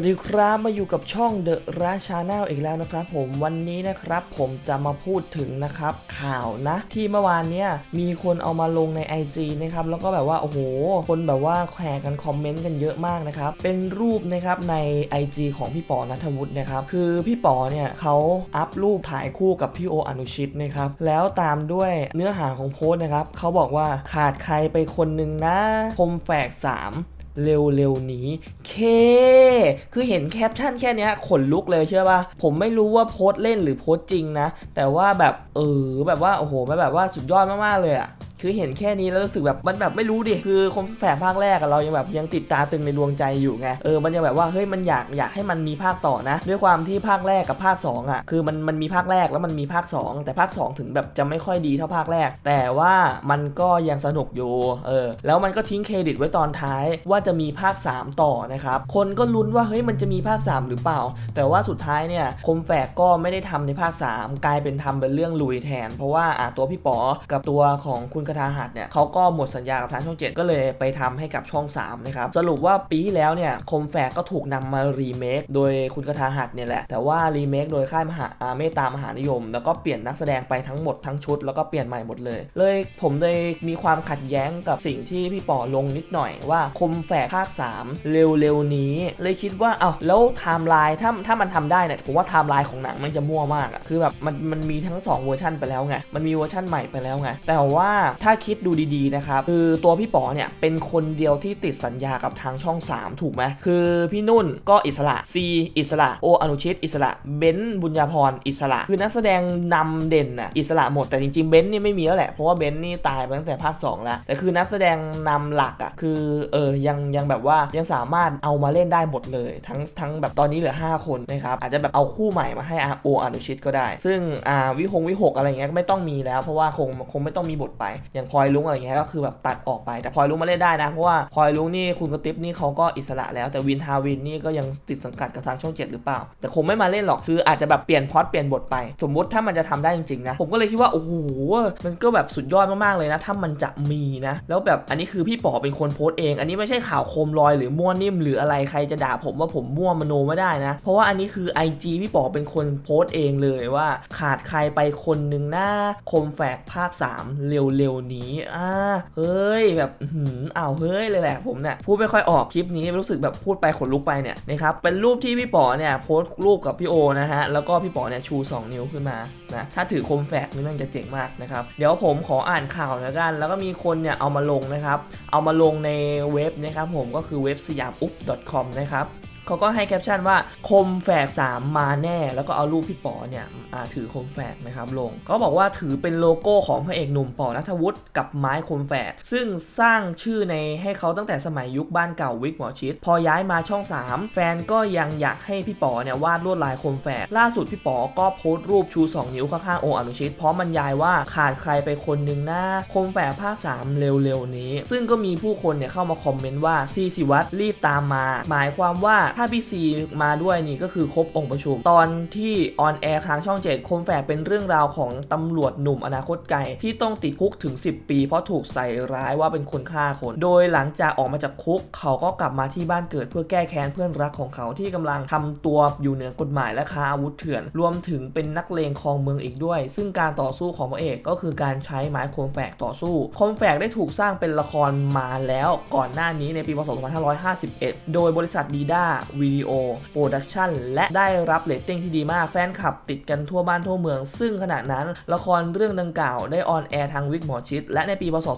วัสดีครับมาอยู่กับช่อง The r a c h a n n e l อีกแล้วนะครับ ผมวันนี้นะครับผมจะมาพูดถึงนะครับข่าวนะ ที่เมื่อวานเนี้ยมีคนเอามาลงใน IG นะครับแล้วก็แบบว่าโอ้โหคนแบบว่าแข่กันคอมเมนต์กันเยอะมากนะครับเป็นรูปนะครับใน IG ของพี่ป๋อนัทวุฒินะครับคือพี่ป๋อเนี่ยเขาอัพรูปถ่ายคู่กับพี่โออนุชิตนะครับแล้วตามด้วยเนื้อหาของโพสต์นะครับเขาบอกว่าขาดใครไปคนหนึ่งนะคมแฝก3 เร็วๆนี้ เค คือเห็นแคปชั่นแค่เนี้ยขนลุกเลยเชื่อป่ะ ผมไม่รู้ว่าโพสเล่นหรือโพสจริงนะ แต่ว่าแบบเออแบบว่าโอ้โหแบบว่าสุดยอดมากๆเลยอะ คือเห็นแค่นี้แล้วรู้สึกแบบมันแบบไม่รู้ดิคือคมแฝกภาคแรกเรายังแบบยังติดตาตึงในดวงใจอยู่ไงเออมันยังแบบว่าเฮ้ยมันอยากอยากให้มันมีภาคต่อนะ ด้วยความที่ภาคแรกกับภาค2อะคือมันมันมีภาคแรกแล้วมันมีภาค 2 แต่ภาค 2 ถึงแบบจะไม่ค่อยดีเท่าภาคแรก แต่ว่ามันก็ยังสนุกอยู่เออแล้วมันก็ทิ้งเครดิตไว้ตอนท้ายว่าจะมีภาค 3 ต่อนะครับคนก็ลุ้นว่าเฮ้ยมันจะมีภาค 3 หรือเปล่า แต่ว่าสุดท้ายเนี่ยคมแฝกก็ไม่ได้ทำในภาค 3 กลายเป็นทำเป็นเรื่องลุยแทน เพราะว่าอะตัวพี่ป๋อกับตัวของคุณคทาหัดเนี่ยเขาก็หมดสัญญากับทางช่อง 7 ก็เลยไปทำให้กับช่อง 3 นะครับ สรุปว่าปีที่แล้วเนี่ยคมแฝกก็ถูกนำมารีเมคโดยคุณคทาหัดเนี่ยแหละ แต่ว่ารีเมคโดยค่ายมหาอาเมตามหานิยม แล้วก็เปลี่ยนนักแสดงไปทั้งหมดทั้งชุด แล้วก็เปลี่ยนใหม่หมดเลย เลยผมเลยมีความขัดแย้งกับสิ่งที่พี่ป๋อลงนิดหน่อยว่าคมแฝกภาค 3 เร็วๆนี้ เลยคิดว่าเอา้าแล้วไทม์ไลน์ถ้าถ้ามันทำได้เนี่ยผมว่าไทม์ไลน์ของหนังมันจะมั่วมากอะคือแบบมันมันมีทั้ง 2 เวอร์ชันไปแล้วไงมันมีเวอร์ชันใหม่ไปแล้วไงแต่ว่าถ้าคิดดูดีๆนะครับคือตัวพี่ป๋อเนี่ยเป็นคนเดียวที่ติดสัญญากับทางช่อง 3 ถูกไหมคือพี่นุ่นก็อิสระซีอิสระโออนุชิต อิสระเบนซ์บุญญาพรอิสระ คือนักแสดงนำเด่นน่ะอิสระหมดแต่จริงๆเบนซ์นี่ไม่มีแล้วแหละเพราะว่าเบนซ์นี่ตายไปตั้งแต่ภาค2แล้วแต่คือนักแสดงนำหลักอะคือเออยังยังแบบว่ายังสามารถเอามาเล่นได้หมดเลย ทั้งทั้งแบบตอนนี้เหลือ 5 คนนะครับอาจจะแบบเอาคู่ใหม่มาให้อาโออนุชิตก็ได้ ซึ่งอ่าวิหงวิหกอะไรเงี้ยก็ไม่ต้องมีแล้ว เพราะว่าคงคงไม่ต้องมีบทไปอย่างพลอยลุงอะไรเงี้ยก็คือแบบตัดออกไป แต่พลอยลุงมาเล่นได้นะเพราะว่าพลอยลุงนี่คุณกระติบนี่เขาก็อิสระแล้วแต่วินทาวินนี่ก็ยังติดสังกัดกับทางช่องเจ็ดหรือเปล่า แต่คงไม่มาเล่นหรอกคืออาจจะแบบเปลี่ยนพอตเปลี่ยนบทไป สมมติถ้ามันจะทำได้จริงๆนะผมก็เลยคิดว่าโอ้โหมันก็แบบสุดยอดมากๆเลยนะถ้ามันจะมีนะ แล้วแบบอันนี้คือพี่ป๋อเป็นคนโพสต์เอง อันนี้ไม่ใช่ข่าวโคมลอยหรือมั่วนิ่มหรืออะไรใครจะด่าผมว่าผมมั่วมโนไม่ได้นะ เพราะว่าอันนี้คือ IG พี่ป๋อเป็นคนโพสต์เองเลยว่า ขาดใครไปคนหนึ่งหน้าคมแฝกภาค 3 เร็วนี้อ่าเฮ้ยแบบอื้อหืออ้าวเฮ้ยเลยแหละผมเนี่ยพูดไม่ค่อยออกคลิปนี้รู้สึกแบบพูดไปขนลุกไปเนี่ยนะครับเป็นรูปที่พี่ป๋อเนี่ยโพสต์รูปกับพี่โอนะฮะแล้วก็พี่ป๋อเนี่ยชู 2 นิ้วขึ้นมานะถ้าถือคมแฝกนี่มันจะเจ๋งมากนะครับเดี๋ยวผมขออ่านข่าวแล้วกัน แล้วก็มีคนเนี่ยเอามาลงนะครับ เอามาลงในเว็บนะครับผมก็คือเว็บสยามอุ๊บ .com นะครับ เขาก็ให้แคปชั่นว่าคมแฝก 3 มาแน่ แล้วก็เอารูปพี่ป๋อเนี่ยถือคมแฝกนะครับลง ก็บอกว่าถือเป็นโลโก้ของพระเอกหนุ่มป๋อนัทวุฒิกับไม้คมแฝก ซึ่งสร้างชื่อในให้เขาตั้งแต่สมัยยุคบ้านเก่าวิกหมอชิด พอย้ายมาช่อง 3 แฟนก็ยังอยากให้พี่ป๋อเนี่ยวาดลวดลายคมแฝก ล่าสุดพี่ป๋อก็โพสต์รูปชู 2 นิ้วข้างๆโออนุชิตพร้อมบรรยายว่าขาดใครไปคนหนึ่งหน้าคมแฝกภาค 3 เร็วๆนี้ ซึ่งก็มีผู้คนเนี่ยเข้ามาคอมเมนต์ว่าซีสิวัตรรีบตามมา หมายความว่าถ้าพี่ซีมาด้วยนี่ก็คือครบองค์ประชุม ตอนที่ออนแอร์ทางช่องเจ็ดคมแฝกเป็นเรื่องราวของตำรวจหนุ่มอนาคตไกลที่ต้องติดคุกถึง 10 ปี เพราะถูกใส่ร้ายว่าเป็นคนฆ่าคน โดยหลังจากออกมาจากคุก เขาก็กลับมาที่บ้านเกิดเพื่อแก้แค้นเพื่อนรักของเขาที่กำลังทำตัวอยู่เหนือกฎหมายและค้าอาวุธเถื่อน รวมถึงเป็นนักเลงครองเมืองอีกด้วย ซึ่งการต่อสู้ของพระเอกก็คือการใช้ไม้คมแฝกต่อสู้คมแฝกได้ถูกสร้างเป็นละครมาแล้วก่อนหน้านี้ในปีพศ2551 โดยบริษัทดีด้าวิดีโอโปรดักชันและได้รับเรตติ้งที่ดีมากแฟนคลับติดกันทั่วบ้านทั่วเมือง ซึ่งขณะนั้นละครเรื่องดังกล่าวได้ออนแอร์ทางวิกหมอชิด และในปีพศ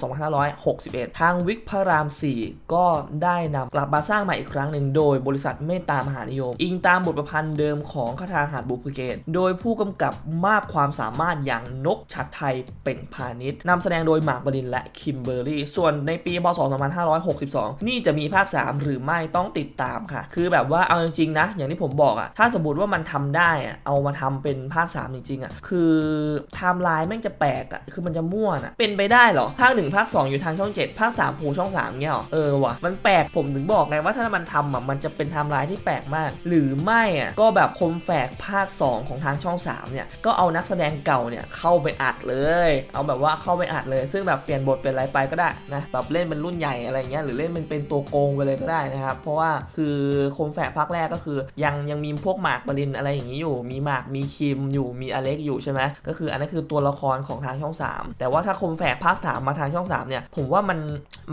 2561 ทางวิกพระราม 4 ก็ได้นำกลับมาสร้างใหม่อีกครั้งหนึ่งโดยบริษัทเมตตามหานิยม อิงตามบทประพันธ์เดิมของคาถาหาดบุพเกต โดยผู้กำกับมากความสามารถอย่างนกชัดไทยเป่งพาณิชย์นำแสดงโดยหมากบดินและคิมเบอร์รี่ ส่วนในปีพศ 2562 นี่จะมีภาค 3 หรือไม่ต้องติดตามค่ะ คือแบบว่าเอาจริงๆนะ อย่างที่ผมบอกอะถ้าสมมติว่ามันทำได้อะเอามาทำเป็นภาค 3 จริงๆอะคือไทม์ไลน์แม่งจะแปลกอะคือมันจะมั่วนะเป็นไปได้เหรอ ภาค 1 ภาค 2 อยู่ทางช่อง 7 ภาค3โผล่ช่อง 3เงี้ยเออว่ะมันแปลกผมถึงบอกไงว่าถ้ามันทำอะมันจะเป็นไทม์ไลน์ที่แปลกมาก หรือไม่อะก็แบบคมแฝกภาค 2 ของทางช่อง 3 เนี่ย ก็เอานักแสดงเก่าเนี่ยเข้าไปอัดเลย เอาแบบว่าเข้าไปอัดเลย ซึ่งแบบเปลี่ยนบทเป็นอะไรไปก็ได้นะแบบเล่นเป็นรุ่นใหญ่อะไรเงี้ยหรือเล่นเป็นเป็นตัวโกงไปเลยก็ได้นะครับเพราะว่าคือคมแฝกภาคแรกก็คือ ยังยังมีพวกหมากปรินอะไรอย่างนี้อยู่ มีหมากมีคิมอยู่มีอเล็กอยู่ใช่ไหมก็คืออันนั้นคือตัวละครของทางช่อง 3 แต่ว่าถ้าคมแฝกภาค3มาทางช่อง3เนี่ยผมว่ามัน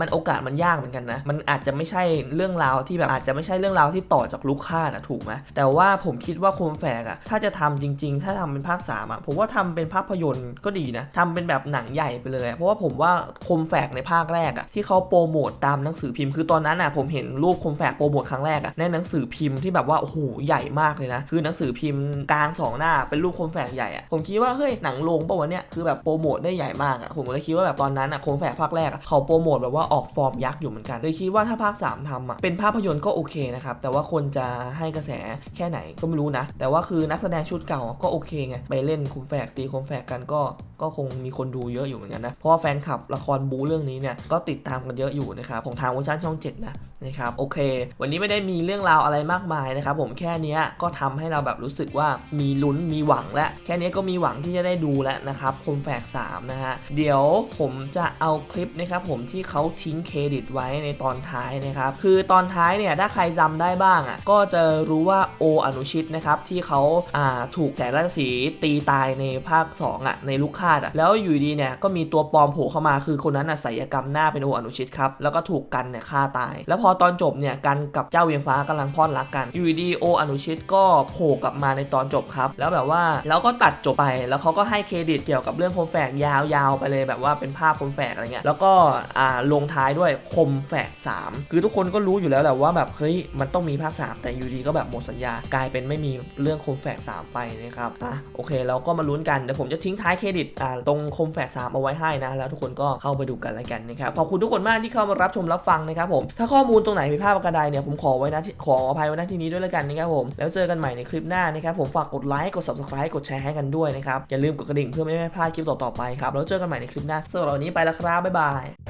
มันโอกาสมันยากเหมือนกันนะมันอาจจะไม่ใช่เรื่องราวที่แบบอาจจะไม่ใช่เรื่องราวที่ต่อจากลูกค้าดอะถูกไหมแต่ว่าผมคิดว่าคมแฝกอะถ้าจะทำจริง ๆ ถ้าทำเป็นภาค3อะผมว่าทำเป็นภาพยนตร์ก็ดีนะทำเป็นแบบหนังใหญ่ไปเลย เพราะว่าผมว่าคมแฝกในภาคแรกอะที่เขาโปรโมทตามหนังสือพิมพ์คือตอนนั้นอะผมเห็นรูปคมแฝกโปรโมทครั้งแรกอะในหนังสือพิมพ์ที่แบบว่าโอ้โหใหญ่มากเลยนะ คือหนังสือพิมพ์กลางสองหน้าเป็นรูปคมแฝกใหญ่อะผมคิดว่าเฮ้ยหนังโรงปะวะเนี่ยคือแบบโปรโมทได้ใหญ่มากอะผมก็เลยคิดว่าแบบตอนนั้นอะคมแฝกภาคแรกเขาโปรโมทแบบว่าออกฟอร์มยักษ์อยู่เหมือนกันเลยคิดว่าถ้าภาค 3ทำอะเป็นภาพยนตร์ก็โอเคนะครับแต่ว่าคนจะให้กระแสแค่ไหนก็ไม่รู้นะ แต่ว่าคือนักแสดงชุดเก่าก็โอเคไงไปเล่นคมแฝกตีคมแฝกกันก็ก็คงมีคนดูเยอะอยู่เหมือนกันนะ เพราะว่าแฟนคลับละครบูเรื่องนี้เนี่ยก็ติดตามกันเยอะอยู่นะครับของทางเวอร์ชันช่อง7นะนะครับโอเค วันนี้ไม่ได้มีเรื่องราวอะไรมากมายนะครับผมแค่นี้ก็ทำให้เราแบบรู้สึกว่ามีลุ้นมีหวังและแค่นี้ก็มีหวังที่จะได้ดูแล้วนะครับคมแฝก3นะฮะเดี๋ยวผมจะเอาคลิปนะครับผมที่เขาทิ้งเครดิตไว้ในตอนท้ายนะครับคือตอนท้ายเนี่ยถ้าใครจำได้บ้างอะก็จะรู้ว่าโออนุชิตนะครับที่เขาอ่าถูกแสงราชสีตีตายในภาค2อะในลูกคาดอะแล้วอยู่ดีเนี่ยก็มีตัวปลอมโผล่เข้ามาคือคนนั้นอะศัลยกรรมหน้าเป็นโออนุชิตครับแล้วก็ถูกกันเนี่ยฆ่าตาย แล้วพอตอนจบเนี่ยกันกับเจ้าเวียงฟ้ากำลังพอดรักกันอยู่ดีโออนุชิตก็โผล่กลับมาในตอนจบครับ แล้วแบบว่าแล้วก็ตัดจบไป แล้วเขาก็ให้เครดิตเกี่ยวกับเรื่องคมแฝกยาวๆไปเลยแบบว่าเป็นภาพคมแฝกอะไรเงี้ยแล้วก็อ่าลงท้ายด้วยคมแฝก3 คือทุกคนก็รู้อยู่แล้วแหละว่าแบบเฮ้ยมันต้องมีภาค 3 แต่อยู่ดีก็แบบหมดสัญญากลายเป็นไม่มีเรื่องคมแฝก3 ไปนะครับอะโอเคเราก็มาลุ้นกันเดี๋ยวผมจะทิ้งท้ายเครดิตอ่าตรงคมแฝก3เอาไว้ให้นะ แล้วทุกคนก็เข้าไปดูกันแล้วกันนะครับขอบคุณทุกคนมากที่เข้ามารับชมรับฟังนะครับผมถ้าข้อมูลตรงไหนผิดพลาดประการใดเนี่ยผมขอไว้นะขออภัยไว้ณที่นี้ด้วยแล้วกันนะครับผมแล้วเจอกันใหม่ในคลิปหน้านะครับผมฝากกดไลค์กด subscribe กดแชร์ให้กันด้วยนะครับอย่าลืมกดกระดิ่งเพื่อไม่ให้พลาดคลิปต่อๆไปครับแล้วเจอกันใหม่ในคลิปหน้าสำหรับวันนี้ไปแล้วครับบ๊ายบาย